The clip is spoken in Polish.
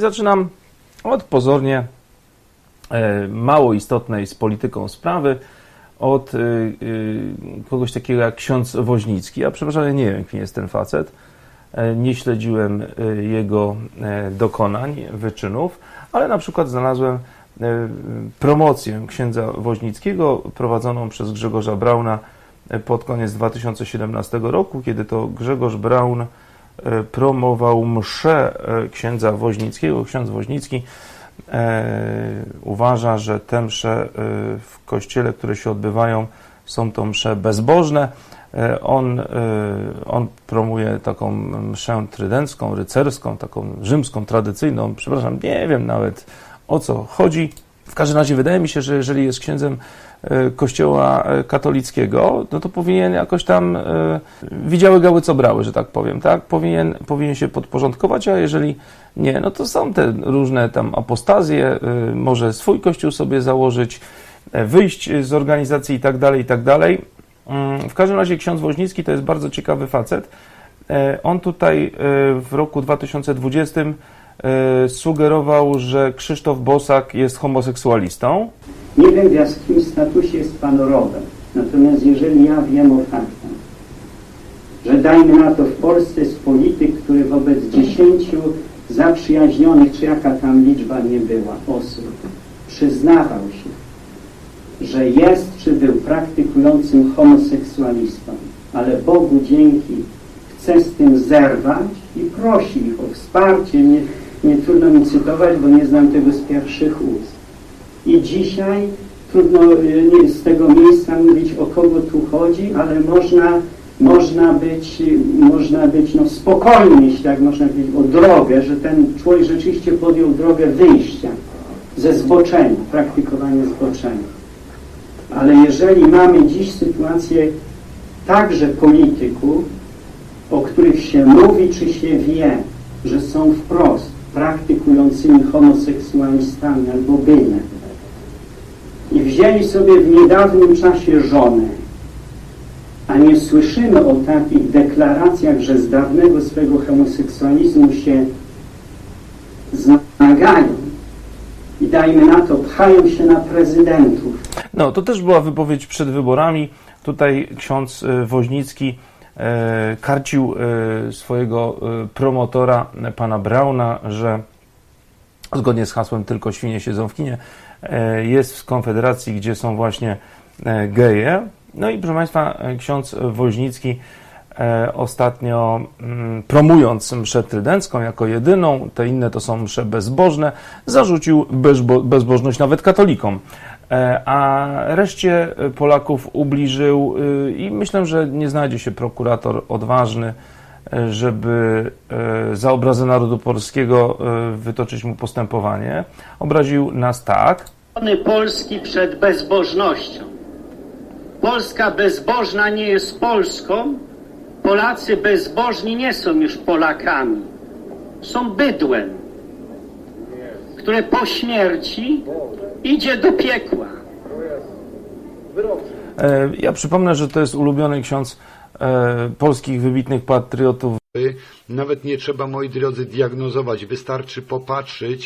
Zaczynam od pozornie e, mało istotnej z polityką sprawy, od e, e, kogoś takiego jak ksiądz Woźnicki. Ja przepraszam, nie wiem, kim jest ten facet. Nie śledziłem jego dokonań, wyczynów, ale na przykład znalazłem promocję księdza Woźnickiego prowadzoną przez Grzegorza Brauna pod koniec 2017 roku, kiedy to Grzegorz Braun promował mszę e, księdza Woźnickiego. Ksiądz Woźnicki e, uważa, że te msze e, w kościele, które się odbywają, są to msze bezbożne. E, On, e, on promuje taką mszę trydencką, rycerską, taką rzymską, tradycyjną. Przepraszam, nie wiem nawet o co chodzi. W każdym razie wydaje mi się, że jeżeli jest księdzem e, kościoła e, katolickiego, no to powinien jakoś tam e, widziały gały co brały, że tak powiem, tak? Powinien, powinien się podporządkować, a jeżeli nie, no to są te różne tam apostazje, może swój kościół sobie założyć, wyjść z organizacji i tak dalej, i tak dalej. Mm, W każdym razie ksiądz Woźnicki to jest bardzo ciekawy facet. On tutaj w roku 2020 e, sugerował, że Krzysztof Bosak jest homoseksualistą. Nie wiem w jakim statusie jest pan Robert, natomiast jeżeli ja wiem o faktach, że dajmy na to w Polsce jest polityk, który wobec dziesięciu zaprzyjaźnionych, czy jaka tam liczba nie była, osób, przyznawał się, że jest czy był praktykującym homoseksualistą, ale Bogu dzięki chce z tym zerwać i prosi ich o wsparcie. Nie, nie trudno mi cytować, bo nie znam tego z pierwszych ust. I dzisiaj trudno nie, z tego miejsca mówić o kogo tu chodzi, ale można, można być, y, można być no, spokojny, jeśli tak można powiedzieć, o drogę, że ten człowiek rzeczywiście podjął drogę wyjścia ze zboczenia, praktykowania zboczenia. Ale jeżeli mamy dziś sytuację także polityków, o których się mówi czy się wie, że są wprost praktykującymi homoseksualistami albo byli, i wzięli sobie w niedawnym czasie żonę, a nie słyszymy o takich deklaracjach, że z dawnego swego homoseksualizmu się zmagają i dajmy na to, pchają się na prezydentów. No, to też była wypowiedź przed wyborami. Tutaj ksiądz e, Woźnicki karcił e, swojego e, promotora, e, pana Brauna, że zgodnie z hasłem tylko świnie siedzą w kinie, e, jest w konfederacji, gdzie są właśnie e, geje. No i proszę Państwa, e, ksiądz Woźnicki e, ostatnio mm, promując mszę trydencką jako jedyną, te inne to są msze bezbożne, zarzucił bezbo, bezbożność nawet katolikom. E, A reszcie Polaków ubliżył y, i myślę, że nie znajdzie się prokurator odważny, e, żeby e, za obrazę narodu polskiego e, wytoczyć mu postępowanie. Obraził nas tak, Polski przed bezbożnością. Polska bezbożna nie jest Polską, Polacy bezbożni nie są już Polakami. Są bydłem, które po śmierci idzie do piekła. E, Ja przypomnę, że to jest ulubiony ksiądz e, polskich wybitnych patriotów Nawet nie trzeba, moi drodzy, diagnozować, wystarczy popatrzeć